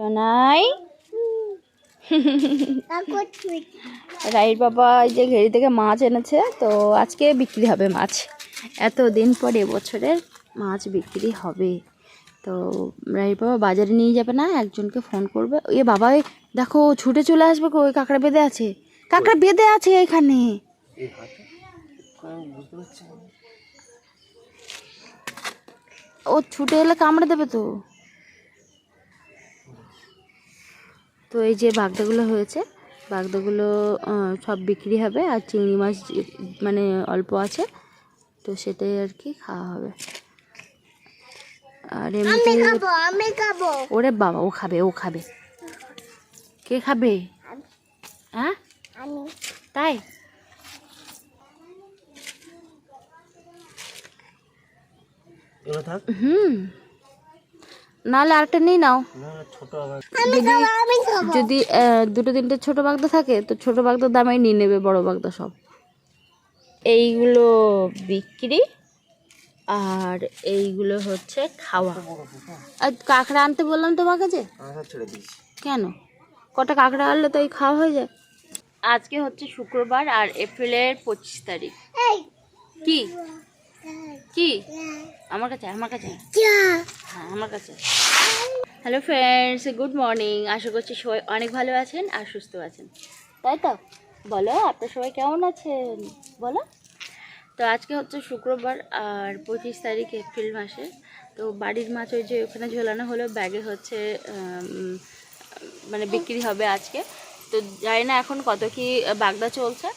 Sonai right বাবা এই যে ঘেরি থেকে মাছ এনেছে তো আজকে বিক্রি হবে মাছ। এত দিন পর এবছরের মাছ বিক্রি হবে। তো রাইট বাবা বাজারে নিয়ে যাবে না একজনকে ফোন করবে। এ বাবা দেখো ছুটে চলে আসবে ওই কাঁকড়া বেঁধে আছে। কাঁকড়া বেঁধে আছে এখানে। ও ছুটে এলে কামড়ে দেবে তো? তো এই যে বাগদাগুলো হয়েছে বাগদাগুলো সব বিক্রি হবে আর চিংড়ি মাছ মানে অল্প আছে তো সেটাই আর কি খাওয়া হবে। আর ওরে বাবা ও খাবে ও খাবে। কে খাবে? হ্যাঁ? তাই? হুম। নাহলে আরেকটা নিয়ে নাও। না ছোট আবার যদি যদি দুটো তিনটে ছোট বাগদা থাকে তো ছোট বাগদার দামে নিয়ে নেবে বড় বাগদা সব। এইগুলো বিক্রি আর এইগুলো হচ্ছে খাওয়া। আর কাঁকড়া আনতে বললাম তোমাকে যে? দিয়েছি। কেন? কটা কাঁকড়া আনলে তো এই খাওয়া হয়ে যায়? আজকে হচ্ছে শুক্রবার আর এপ্রিলের পঁচিশ তারিখ। কি? কি? আমার কাছে আমার কাছে। হ্যাঁ আমার কাছে। হ্যালো ফ্রেন্ডস গুড মর্নিং আশা করছি সবাই অনেক ভালো আছেন আর সুস্থ আছেন। তাই তো? বলো আপনার সবাই কেমন আছেন? বলো। তো আজকে হচ্ছে শুক্রবার আর পঁচিশ তারিখ এপ্রিল মাসে। তো বাড়ির মাছ ওই যে ওখানে ঝোলানো হলো ব্যাগে হচ্ছে মানে বিক্রি হবে আজকে। তো জানি না এখন কত কি বাগদা চলছে।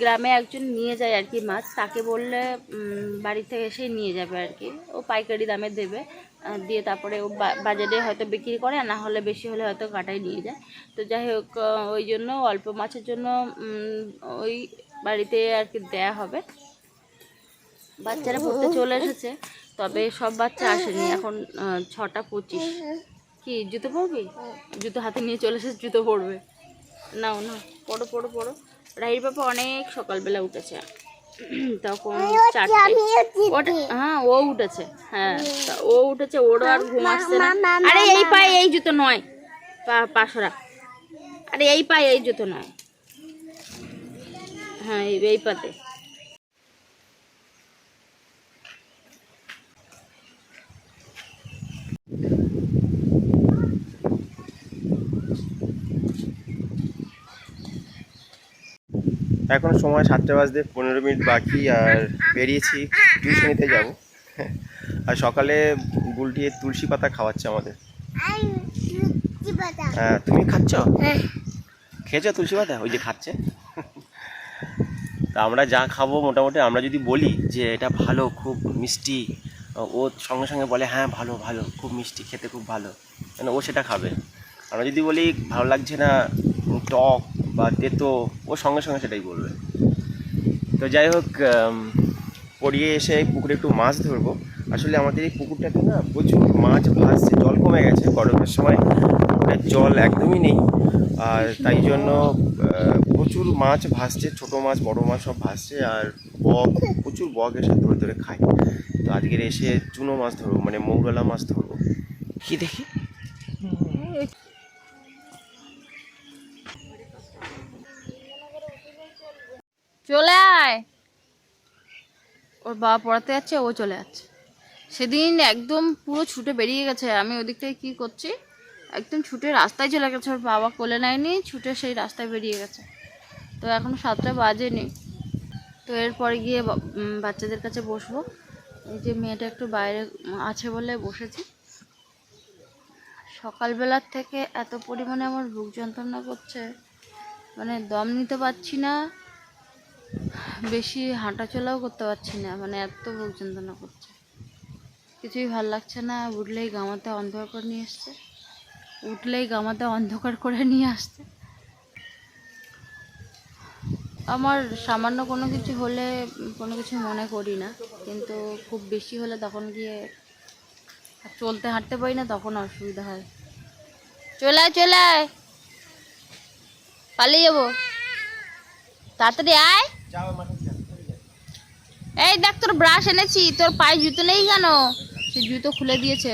গ্রামে একজন নিয়ে যায় আর কি মাছ। তাকে বললে বাড়ি থেকে এসে নিয়ে যাবে আর কি। ও পাইকারি দামে দেবে। দিয়ে তারপরে ও বাজারে হয়তো বিক্রি করে না হলে বেশি হলে হয়তো কাটাই নিয়ে যায়। তো যাই হোক ওই জন্য অল্প মাছের জন্য ওই বাড়িতে আর কি দেয়া হবে। বাচ্চারা পড়তে চলে এসেছে, তবে সব বাচ্চা আসেনি। এখন ছটা পঁচিশ। কি, জুতো পরবি? জুতো হাতে নিয়ে চলে এসেছে, জুতো পরবে। নাও না পড়ো পড়ো পড়ো। রাহির বাবা অনেক সকালবেলা উঠেছে। তখন চারটে। হ্যাঁ ও উঠেছে। হ্যাঁ ও উঠেছে ওরও আর ঘুম আসছে না। আরে এই পায়ে এই জুতো নয়। পা- পাশরা আরে এই পায়ে এই জুতো নয়। হ্যাঁ এই এই পাতে। এখন সময় সাতটা বাজতে পনেরো মিনিট বাকি আর বেরিয়েছি, টিউশনিতে যাব। আর সকালে গুলটিয়ে তুলসী পাতা খাওয়াচ্ছে আমাদের। হ্যাঁ তুমি খাচ্ছ? খেয়েছো তুলসী পাতা? ওই যে খাচ্ছে। তা আমরা যা খাব মোটামুটি, আমরা যদি বলি যে এটা ভালো, খুব মিষ্টি, ও সঙ্গে সঙ্গে বলে হ্যাঁ ভালো ভালো, খুব মিষ্টি, খেতে খুব ভালো। মানে ও সেটা খাবে। আমরা যদি বলি, ভালো লাগছে না? টক বা তেতো, ও সঙ্গে সঙ্গে সেটাই বলবে। তো যাই হোক পড়িয়ে এসে পুকুরে একটু মাছ ধরবো। আসলে আমাদের এই পুকুরটাতে না প্রচুর মাছ ভাসছে, জল কমে গেছে গরমের সময়। পুকুরের জল একদমই নেই। আর তাই জন্য প্রচুর মাছ ভাসছে, ছোট মাছ, বড় মাছ সব ভাসছে, আর বক, প্রচুর বক এসে ধরে ধরে খায়। তো আজকের এসে চুনো মাছ ধরবো মানে মৌরলা মাছ ধরবো। কি দেখি? চলে আয়। ওর বাবা পড়াতে যাচ্ছে, ও চলে যাচ্ছে। সেদিন একদম পুরো ছুটে বেরিয়ে গেছে। আমি ওদিক থেকে কী করছি? একদম ছুটে রাস্তায় চলে গেছে। ওর বাবা কোলে নেয়নি, ছুটে সেই রাস্তায় বেরিয়ে গেছে। তো এখন সাতটা বাজেনি। তো এরপরে গিয়ে বাচ্চাদের কাছে বসবো। এই যে মেয়েটা একটু বাইরে আছে বলে বসেছি। সকালবেলার থেকে এত পরিমাণে আমার বুক যন্ত্রণা করছে। মানে দম নিতে পারছি না। বেশি হাঁটাচলাও করতে পারছি না মানে এত বুক যন্ত্রণা করছে। কিছুই ভালো লাগছে না, উঠলেই গামাতে অন্ধকার করে নিয়ে আসছে। উঠলেই গামাতে অন্ধকার করে নিয়ে আসছে। আমার সামান্য কোনো কিছু হলে, কোনো কিছু মনে করি না, কিন্তু খুব বেশি হলে তখন গিয়ে চলতে হাঁটতে পারি না, তখন অসুবিধা হয়। চলে চলে পালিয়ে যাব। তাড়াতাড়ি আয়। এই দেখ, তোর ব্রাশ এনেছি, তোর পায়ে জুতো নেই কেন? সে জুতো খুলে দিয়েছে।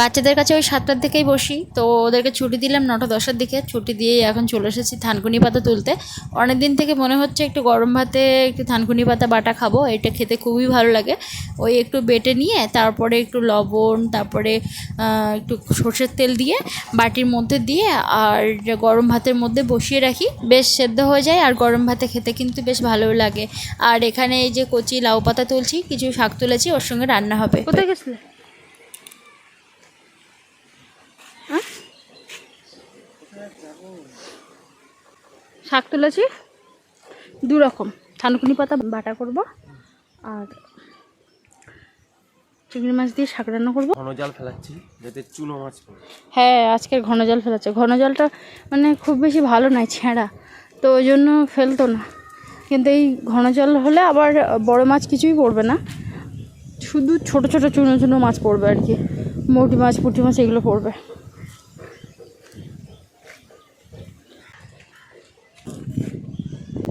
বাচ্চাদের কাছে ওই সাতটার দিকেই বসি। তো ওদেরকে ছুটি দিলাম নটা দশটার দিকে। ছুটি দিয়েই এখন চলে এসেছি থানকুনি পাতা তুলতে। অনেক দিন থেকে মনে হচ্ছে একটু গরম ভাতে একটু থানকুনি পাতা বাটা খাব। এটা খেতে খুবই ভালো লাগে। ওই একটু বেটে নিয়ে, তারপরে একটু লবণ, তারপরে একটু সর্ষের তেল দিয়ে, বাটির মধ্যে দিয়ে আর গরম ভাতের মধ্যে বসিয়ে রাখি। বেশ সেদ্ধ হয়ে যায় আর গরম ভাতে খেতে কিন্তু বেশ ভালো লাগে। আর এখানে এই যে কচি লাউ পাতা তুলছি, কিছু শাক তুলেছি, ওর সঙ্গে রান্না হবে। কোথায় গেছিলে? শাক তুলেছি। দু রকম থানকুনি পাতা বাটা করব আর চিংড়ি মাছ দিয়ে শাক রান্না করব। ঘন জাল ফেলাচ্ছি যাতে চুনো মাছ হ্যাঁ আজকের ঘন জল ফেলাচ্ছে। ঘন জলটা মানে খুব বেশি ভালো নয় ছেঁড়া। তো ওই জন্য ফেলতো না। কিন্তু এই ঘন জল হলে আবার বড় মাছ কিছুই পড়বে না। শুধু ছোট ছোট চুনো চুনো মাছ পড়বে আর কি। মৌটি মাছ পুঁটি মাছ এগুলো পড়বে।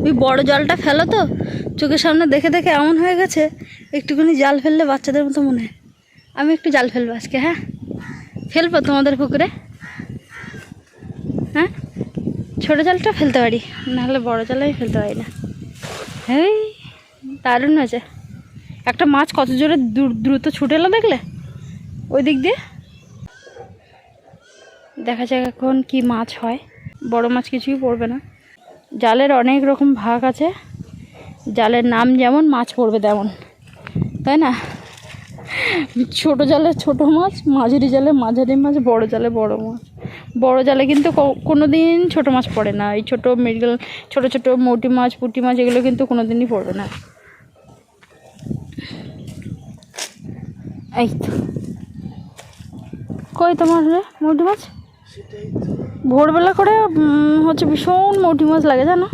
ওই বড় জলটা ফেলো তো, চোখের সামনে দেখে দেখে এমন হয়ে গেছে, একটুখানি জাল ফেললে বাচ্চাদের মতো মনে হয়। আমি একটু জাল ফেলব আজকে হ্যাঁ? ফেলব তোমাদের পুকুরে। হ্যাঁ? ছোটো জালটা ফেলতে পারি, নাহলে বড় জাল আমি ফেলতে পারি না। এই, দারুণ হয়েছে। একটা মাছ কত জোরে দ্রু- দ্রুত ছুটে এলো দেখলে? ওই দিক দিয়ে। দেখা যাক এখন কি মাছ হয়। বড় মাছ কিছুই পড়বে না। জালের অনেক রকম ভাগ আছে। জালের নাম যেমন, মাছ পড়বে তেমন। তাই না? ছোট জালে ছোট মাছ, মাঝারি জালে মাঝারি মাছ, বড় জালে বড় মাছ। বড় জালে কিন্তু কোনো দিন ছোটো মাছ পড়ে না। এই ছোটো মৃগেল ছোটো ছোটো, মৌটি মাছ, পুঁটি মাছ এগুলো কিন্তু কোনো দিনই পড়বে না। এই তো। কই তোমার মৌটি মাছ? ভোরবেলা করে হচ্ছে ভীষণ মৌটি মাছ লাগে, জানো?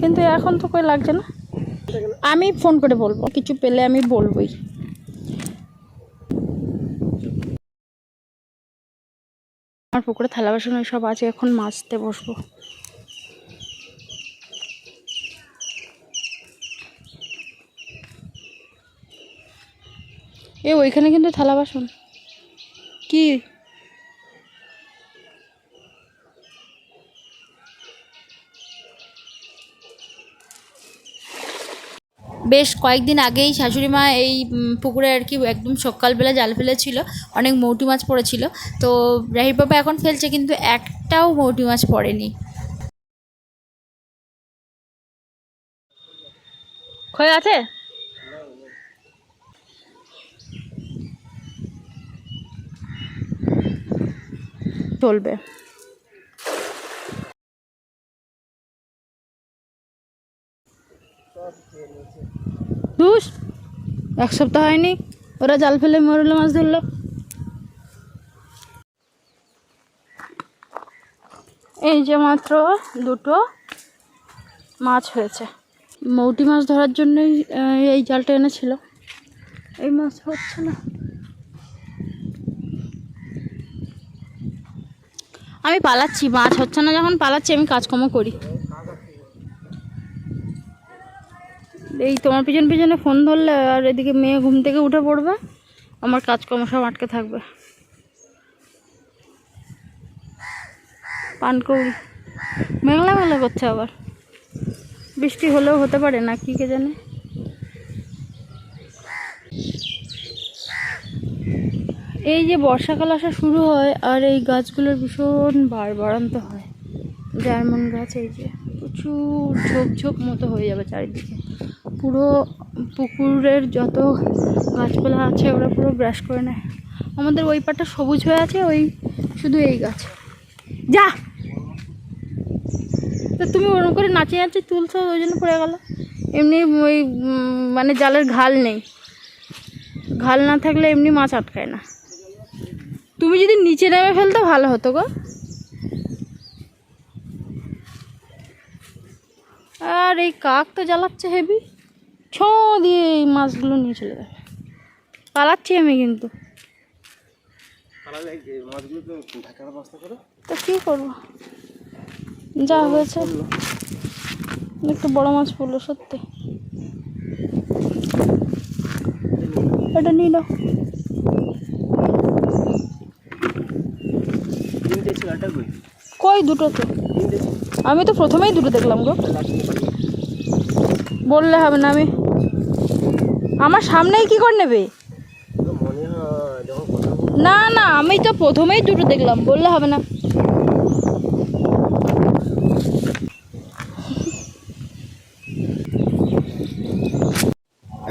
কিন্তু এখন তো কই লাগছে না। আমি ফোন করে বলব, কিছু পেলে আমি বলবোই। আমার পুকুরে থালা বাসন ওই সব আছে, এখন মাছতে বসবো। এ, ওইখানে কিন্তু থালা বাসন। কি? বেশ কয়েকদিন আগেই শাশুড়ি মা এই পুকুরে আর কি একদম সকালবেলা জাল ফেলেছিল অনেক মৌটি মাছ পড়েছিল। তো রাহির বাবা এখন ফেলছে কিন্তু একটাও মৌটি মাছ পড়েনি। খয় আছে? চলবে দুস এক সপ্তাহ হয়নি। ওরা জাল ফেলে মরলে, মাছ ধরলো। এই যে মাত্র দুটো মাছ হয়েছে। মৌটি মাছ ধরার জন্যই এই জালটা এনেছিল। এই মাছ হচ্ছে না। আমি পালাচ্ছি, মাছ হচ্ছে না, যখন পালাচ্ছি আমি কাজকর্ম করি। এই তোমার পিছন পিছনে ফোন ধরলে আর এদিকে মেয়ে ঘুম থেকে উঠে পড়বে, আমার কাজকর্ম সব আটকে থাকবে। পানকৌড়ি মেঘলা মেঘলা করছে আবার। বৃষ্টি হলেও হতে পারে না, কি কে জানে। এই যে বর্ষাকাল আসা শুরু হয় আর এই গাছগুলোর ভীষণ বাড়বাড়ন্ত হয়। জার্মান গাছ এই যে, প্রচুর ঝোপ ঝোপ মতো হয়ে যাবে চারিদিকে। পুরো পুকুরের যত গাছপালা আছে ওরা পুরো ব্রাশ করে নেয়। আমাদের ওই পাটটা সবুজ হয়ে আছে, ওই শুধু এই গাছ। যা! তো তুমি ওরকম করে নাচে নাচে তুলছো, ওই জন্য পড়ে গেল। এমনি ওই মানে জালের ঘাল নেই। ঘাল না থাকলে এমনি মাছ আটকায় না। তুমি যদি নিচে নেমে ফেলতে, ভালো হতো গো। আর এই কাক তো জ্বালাচ্ছে হেভি ছ দিয়ে এই মাছগুলো নিয়ে চলে যাবে। পালাচ্ছি আমি কিন্তু। কি কী করব? যা হয়েছে। একটু বড় মাছ পড়ল সত্যি। এটা নিল কই? দুটো তো? আমি তো প্রথমেই দুটো দেখলাম গো। বললে হবে না আমি। আমার সামনেই কি করে নেবে? না না আমি তো প্রথমেই দুটো দেখলাম বললে হবে না।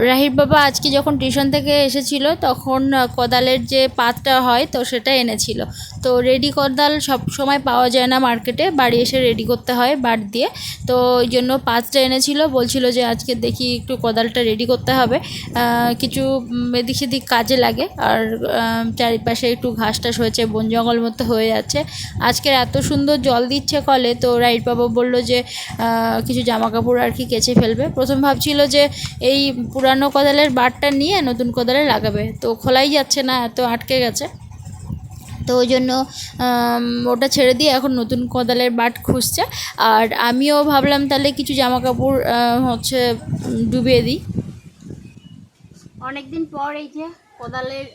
রাহির বাবা আজকে যখন টিউশন থেকে এসেছিল, তখন কোদালের যে পাতটা হয়, তো সেটা এনেছিল। তো রেডি কোদাল সব সময় পাওয়া যায় না মার্কেটে বাড়ি এসে রেডি করতে হয় বাট দিয়ে। তো ওই জন্য পাতটা এনেছিল, বলছিল যে আজকে দেখি একটু কোদালটা রেডি করতে হবে। কিছু এদিক সেদিক কাজে লাগে, আর চারিপাশে একটু ঘাস টাস হয়েছে, বন জঙ্গল মতো হয়ে যাচ্ছে। আজকের এত সুন্দর জল দিচ্ছে কলে, তো রাইট বাবা বলল যে কিছু জামা কাপড় আর কি কেচে ফেলবে। প্রথম ভাবছিল যে, এই পুরানো কোদালের বারটা নিয়ে নতুন কোদালে লাগাবে। তো খোলাই যাচ্ছে না, এত আটকে গেছে। তো ওই জন্য ওটা ছেড়ে দিয়ে এখন নতুন কোদালের বাট খুঁজছে। আর আমিও ভাবলাম তাহলে কিছু জামা কাপড় হচ্ছে ডুবিয়ে দিই। অনেকদিন পর এই যে কোদালের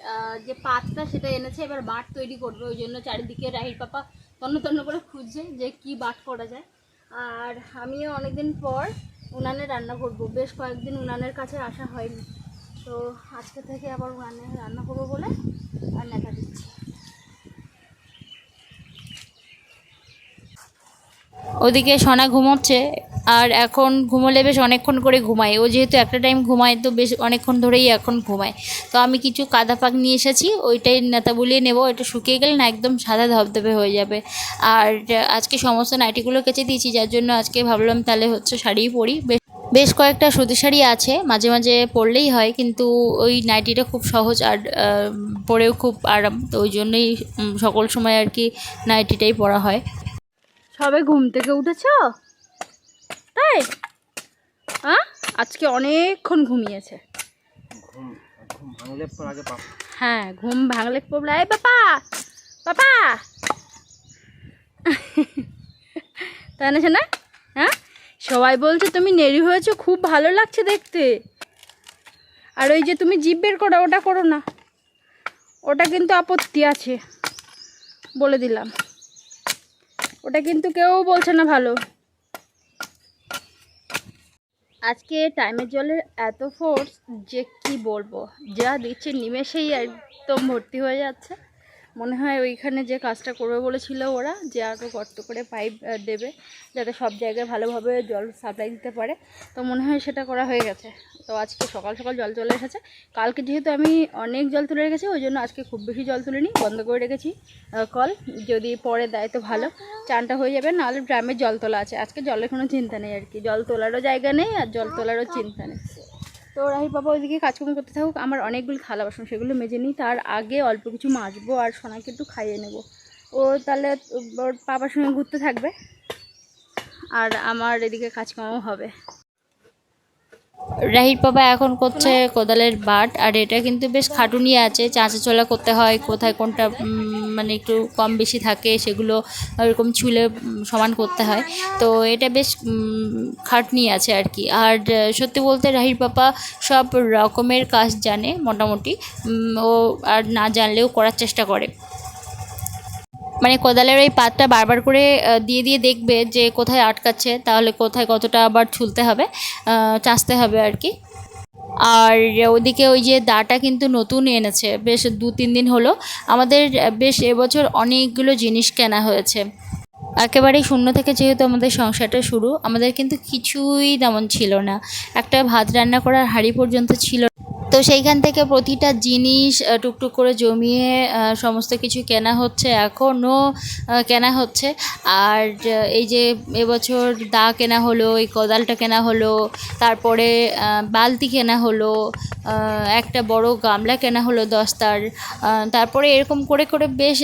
যে পাতটা সেটা এনেছে, এবার বাট তৈরি করবে। ওই জন্য চারিদিকে রাহির পাপা তন্ন তন্ন করে খুঁজছে যে কি বাট করা যায়। আর আমিও অনেকদিন পর উনানে রান্না করব। বেশ কয়েকদিন উনানের কাছে আসা হয়নি। তো আজকে থেকে আবার উনানে রান্না করব বলে আর রান্নাটা দিচ্ছি। ওদিকে সোনা ঘুমোচ্ছে আর এখন ঘুমোলে বেশ অনেকক্ষণ করে ঘুমায় ও যেহেতু একটা টাইম ঘুমায়, তো বেশ অনেকক্ষণ ধরেই এখন ঘুমায়। তো আমি কিছু কাদা পাক নিয়ে এসেছি, ওইটাই নেতা বুলিয়ে নেব এটা শুকিয়ে গেলে না একদম সাদা ধবধবে হয়ে যাবে। আর আজকে সমস্ত নাইটিগুলো কেচে দিয়েছি, যার জন্য আজকে ভাবলাম তাহলে হচ্ছে শাড়িই পরি। বেশ বেশ কয়েকটা সুতি শাড়ি আছে, মাঝে মাঝে পরলেই হয়, কিন্তু ওই নাইটিটা খুব সহজ আর পরেও খুব আরাম। তো ওই জন্যই সকল সময় আর কি নাইটিটাই পরা হয়। সবে ঘুম থেকে উঠেছো? তাই হ্যাঁ আজকে অনেকক্ষণ ঘুমিয়েছে। হ্যাঁ ঘুম ভাঙলে পড়লে এই বাবা বাবা তাই না শোনা হ্যাঁ সবাই বলছে তুমি নেড়ি হয়েছো খুব ভালো লাগছে দেখতে। আর ওই যে তুমি জিভ বের করো ওটা করো না। ওটা কিন্তু আপত্তি আছে বলে দিলাম। ওটা কিন্তু কেউ বলছে না ভালো। আজকে টাইমের জলের এত ফোর্স যে কি বলব? যা দিচ্ছে নিমেষেই একদম ভর্তি হয়ে যাচ্ছে। মনে হয় ওইখানে যে কাজটা করবে বলেছিল ওরা, যে আরও গর্ত করে পাইপ দেবে, যাতে সব জায়গায় ভালোভাবে জল সাপ্লাই দিতে পারে। তো মনে হয় সেটা করা হয়ে গেছে। তো আজকে সকাল সকাল জল চলে এসেছে। কালকে যেহেতু আমি অনেক জল তুলে রেখেছি, ওই জন্য আজকে খুব বেশি জল তুলিনি। বন্ধ করে রেখেছি কল। যদি পরে দেয় তো ভালো। চানটা হয়ে যাবে, নাহলে ড্রামে জল তোলা আছে। আজকে জলের কোনো চিন্তা নেই আর কি। জল তোলারও জায়গা নেই আর জল তোলারও চিন্তা নেই। তো রাহির বাবা ওইদিকে কাজকর্ম করতে থাকুক, আমার অনেকগুলি থালা বাসন সেগুলো মেজে নিই, তার আগে অল্প কিছু মাজবো আর সোনাকে একটু খাইয়ে নেব। ও তাহলে ওর বাবার সঙ্গে ঘুরতে থাকবে, আর আমার এদিকে কাজকর্মও হবে। রাহির বাবা এখন করছে কোদালের বাট, আর এটা কিন্তু বেশ খাটুনি আছে, চাঁচা চলা করতে হয়, কোথায় কোনটা মানে একটু কম বেশি থাকে, সেগুলো ওরকম ছুলে সমান করতে হয়। তো এটা বেশ খাটনি আছে আর কি। আর সত্যি বলতে রাহির বাবা সব রকমের কাজ জানে মোটামুটি ও আর না জানলেও করার চেষ্টা করে। মানে কোদালের ওই পাতটা বারবার করে দিয়ে দিয়ে দেখবে যে কোথায় আটকাচ্ছে, তাহলে কোথায় কতটা আবার ছুলতে হবে চাষতে হবে আর কি। আর ওদিকে ওই যে দাটা কিন্তু নতুন এনেছে, বেশ দু, তিন দিন হলো। আমাদের বেশ এবছর অনেকগুলো জিনিস কেনা হয়েছে। একেবারেই শূন্য থেকে যেহেতু আমাদের সংসারটা শুরু, আমাদের কিন্তু কিছুই তেমন ছিল না। একটা ভাত রান্না করার হাঁড়ি পর্যন্ত ছিল। তো সেইখান থেকে প্রতিটা জিনিস টুকটুক করে জমিয়ে সমস্ত কিছু কেনা হচ্ছে, এখনও কেনা হচ্ছে। আর এই যে এবছর দা কেনা হলো, এই কোদালটা কেনা হলো, তারপরে বালতি কেনা হলো একটা বড় গামলা কেনা হলো দস্তার তারপরে এরকম করে করে বেশ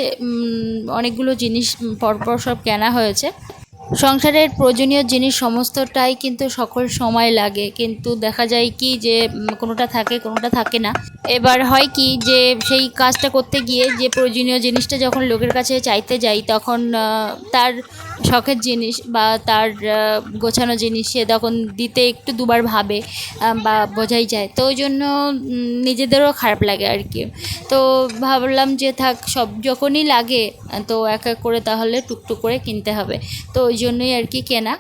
অনেকগুলো জিনিস পরপর সব কেনা হয়েছে। সংসারের প্রয়োজনীয় জিনিস সমস্তটাই কিন্তু সকল সময় লাগে। কিন্তু দেখা যায় কি যে কোনোটা থাকে কোনোটা থাকে না। এবার হয় কি যে সেই কাজটা করতে গিয়ে যে প্রয়োজনীয় জিনিসটা যখন লোকের কাছে চাইতে যাই, তখন তার শখের জিনিস বা তার গোছানো জিনিস সে তখন দিতে একটু দুবার ভাবে বা বোঝাই যায়। তো ওই জন্য নিজেদেরও খারাপ লাগে আর কি। তো ভাবলাম যে থাক, সব যখনই লাগে তো এক এক করে তাহলে টুকটুক করে কিনতে হবে। তো ওই জন্যই আর কি কেনা।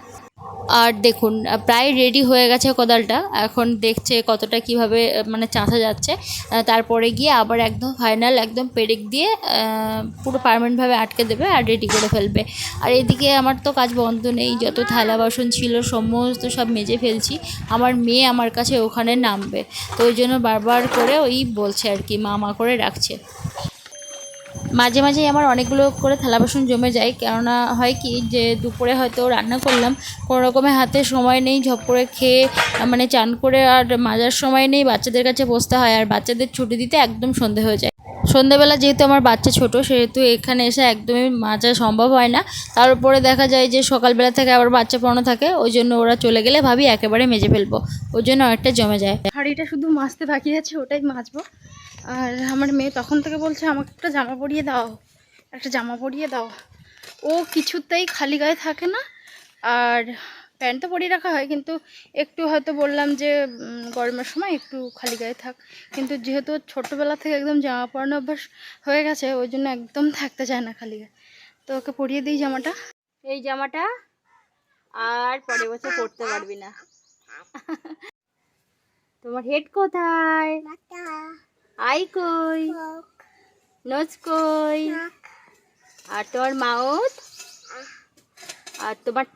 আর দেখুন প্রায় রেডি হয়ে গেছে কোদালটা। এখন দেখছে কতটা কীভাবে মানে চাঁচা যাচ্ছে। তারপরে গিয়ে আবার একদম ফাইনাল একদম পেরেক দিয়ে পুরো পারমানেন্টভাবে আটকে দেবে আর রেডি করে ফেলবে। আর এদিকে আমার তো কাজ বন্ধ নেই, যত থালা বাসন ছিল, সমস্ত সব মেজে ফেলছি। আমার মেয়ে আমার কাছে ওখানে নামবে। তো ওই জন্য বারবার করে ওই বলছে আর কি মা মা করে রাখছে। মাঝে মাঝে আমার অনেকগুলো করে থালা বাসন জমে যায়। কেননা হয় কি যে দুপুরে হয়তো রান্না করলাম কোনো রকমের হাতে সময় নেই ঝপ করে খেয়ে মানে চান করে আর মাজার সময় নেই বাচ্চাদের কাছে বসতে হয়। আর বাচ্চাদের ছুটি দিতে একদম সন্ধে হয়ে যায়। সন্ধেবেলা যেহেতু আমার বাচ্চা ছোট সেহেতু এখানে এসে একদমই মাজা সম্ভব হয় না। তার উপরে দেখা যায় যে সকালবেলা থেকে আবার বাচ্চা পড়ানো থাকে ওই জন্য ওরা চলে গেলে ভাবি একেবারে মেজে ফেলব। ওই জন্য অনেকটা জমে যায়। হাঁড়িটা শুধু মাজতে বাকি আছে ওটাই মাজবো। আর আমার মেয়ে তখন থেকে বলছে আমাকে একটা জামা পরিয়ে দাও একটা জামা পরিয়ে দাও। ও কিছুতেই খালি গায়ে থাকে না আর প্যান্ট তো পরিয়ে রাখা হয় কিন্তু একটু হয়তো বললাম যে গরমের সময় একটু খালি গায়ে থাক। কিন্তু যেহেতু ছোটোবেলা থেকে একদম জামা পরানো অভ্যাস হয়ে গেছে ওই জন্য একদম থাকতে চায় না খালি গায়ে। তো ওকে পরিয়ে দিই জামাটা। এই জামাটা আর পরের বছর পরতে পারবি না। তোমার হেড কোথায়? আই কই? নোজ কই? আর তোমার মাউথ? আর তোমার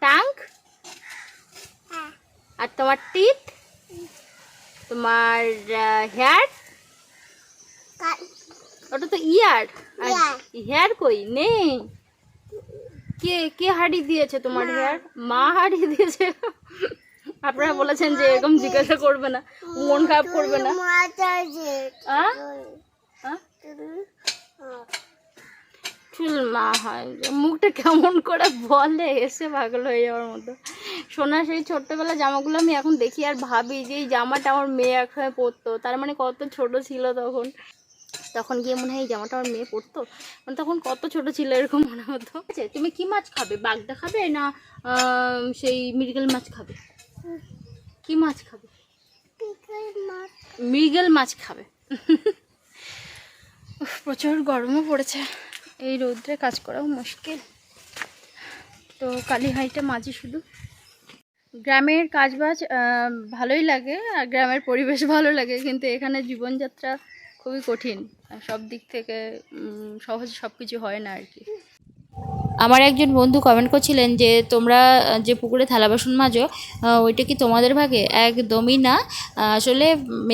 হ্যাঁ আর তোমার টিথ? তোমার হেয়ার? ওটা তো ইয়ার। আর হেয়ার কই? নেই। কে কে হাড়ি দিয়েছে তোমার হেয়ার? মা হাড়ি দিয়েছে। আপনারা বলেছেন যে এরকম জিজ্ঞাসা করবে না, মন খারাপ করবে না। মা হয় মুখটা কেমন করে বলে, এসে পাগল হয়ে যাওয়ার মতো। সোনা, সেই ছোট্টবেলা জামাগুলো আমি এখন দেখি আর ভাবি যে এই জামাটা আমার মেয়ে একসময় পরতো। তার মানে কত ছোট ছিল তখন। তখন গিয়ে মনে হয় এই জামাটা আমার মেয়ে পরতো। মানে তখন কত ছোট ছিল এরকম মনে হতো। তুমি কি মাছ খাবে? বাগদা খাবে না সেই মৃগেল মাছ খাবে? কি মাছ খাবে? মৃগেল মাছ। খাবে। প্রচুর গরমও পড়েছে। এই রৌদ্রে কাজ করাও মুশকিল। তো কালী হাঁড়িটা মাঝি শুধু। গ্রামের কাজবাজ ভালোই লাগে আর গ্রামের পরিবেশ ভালো লাগে কিন্তু এখানে জীবনযাত্রা খুবই কঠিন। সব দিক থেকে সহজে সব কিছু হয় না আর কি। আমার একজন বন্ধু কমেন্ট করছিলেন যে তোমরা যে পুকুরে থালা বাসন মাজো ওইটা কি তোমাদের ভাগে? একদমই না। আসলে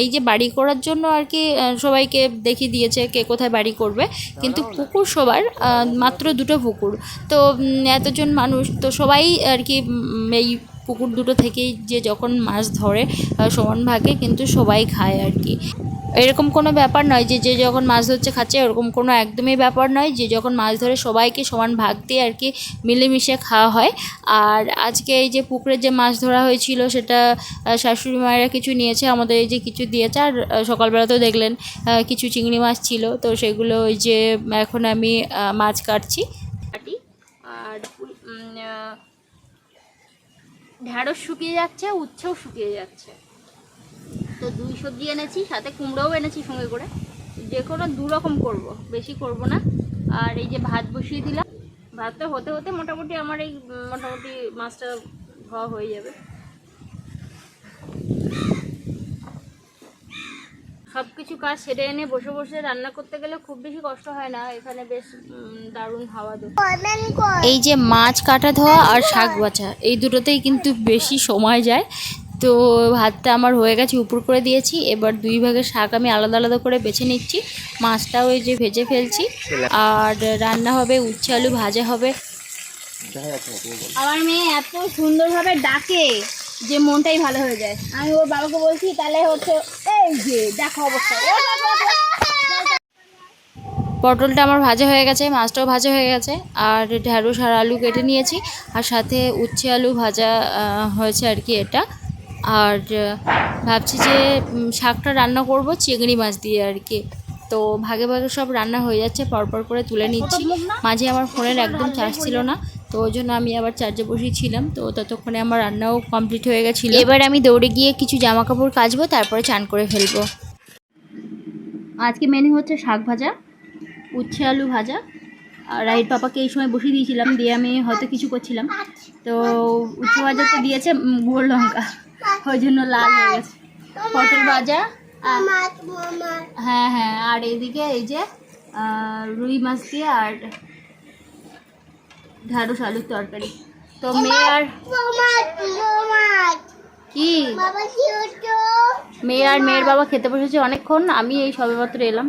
এই যে বাড়ি করার জন্য আর কি সবাইকে দেখিয়ে দিয়েছে কে কোথায় বাড়ি করবে। কিন্তু পুকুর সবার মাত্র দুটো পুকুর। তো এতজন মানুষ তো সবাই আর কি এই পুকুর দুটো থেকেই যে যখন মাছ ধরে সমান ভাগে কিন্তু সবাই খায় আর কি। এরকম কোনো ব্যাপার নয় যে যে যখন মাছ ধরছে খাচ্ছে, ওরকম কোনো একদমই ব্যাপার নয় যে, যখন মাছ ধরে সবাইকে সমান ভাগ দিয়ে আর কি মিলেমিশে খাওয়া হয়। আর আজকে এই যে পুকুরে যে মাছ ধরা হয়েছিল, সেটা শাশুড়ি মায়েরা কিছু নিয়েছে, আমাদের এই যে কিছু দিয়েছে, আর সকালবেলাতেও দেখলেন কিছু চিংড়ি মাছ ছিল। তো সেগুলো ওই যে এখন আমি মাছ কাটছি। কাটি, আর ঢ্যাঁড়স শুকিয়ে যাচ্ছে, উচ্ছেও শুকিয়ে যাচ্ছে। তো দুই সবজি এনেছি, সাথে কুমড়োও এনেছি সঙ্গে করে। যে কোনো দু রকম করব, বেশি করব না। আর এই যে ভাত বসিয়ে দিলাম, ভাতটা হতে হতে মোটামুটি আমার এই মোটামুটি মাছটা ধোয়া হয়ে যাবে। সব কিছু কাজ সেরে এনে বসে বসে রান্না করতে গেলে খুব বেশি কষ্ট হয় না, এখানে বেশ দারুণ হাওয়া দেয়। এই যে মাছ কাটা ধোয়া আর শাক বাছা, এই দুটোতেই কিন্তু বেশি সময় যায়। তো ভাতটা আমার হয়ে গেছে উপর করে দিয়েছি। এবার দুই ভাগের শাক আমি আলাদা আলাদা করে বেছে নিচ্ছি। মাছটাও এই যে ভেজে ফেলছি। আর রান্না হবে উচ্ছে আলু ভাজা হবে। আমার মেয়ে এত সুন্দরভাবে ডাকে যে মনটাই ভালো হয়ে যায়। আমি ওর বাবাকে বলছি তাহলে হচ্ছে এই যে দেখো অবস্থা। পটলটা আমার ভাজা হয়ে গেছে মাছটাও ভাজা হয়ে গেছে। আর ঢ্যাঁড়স আর আলু কেটে নিয়েছি। আর সাথে উচ্ছে আলু ভাজা হয়েছে আর কি এটা। আর ভাবছি যে শাকটা রান্না করব চিংড়ি মাছ দিয়ে আর কি। তো ভাগে ভাগে সব রান্না হয়ে যাচ্ছে পরপর করে তুলে নিচ্ছি। মাঝে আমার ফোনের একদম চার্জ ছিল না তো ওই জন্য আমি আবার চার্জে বসিয়েছিলাম তো ততক্ষণে আমার রান্নাও কমপ্লিট হয়ে গেছিল। এবার আমি দৌড়ে গিয়ে কিছু জামা কাপড় কাচবো তারপরে চান করে ফেলব। আজকে মেনু হচ্ছে শাক ভাজা উচ্ছে আলু ভাজা। আর রাইট পাপাকে এই সময় বসিয়ে দিয়েছিলাম দিয়ে আমি হয়তো কিছু করছিলাম। তো উচ্ছে ভাজাতে দিয়েছে উম, লঙ্কা। ওই জন্য লাল হয়ে গেছে। পটল ভাজা হ্যাঁ হ্যাঁ আর এদিকে এই যে রুই মাছ দিয়ে আর ঢ্যাঁড়স আলুর তরকারি। তো মেয়ে আর কি? মেয়ে আর মেয়ের বাবা খেতে বসেছে অনেকক্ষণ আমি এই সবেমাত্র এলাম।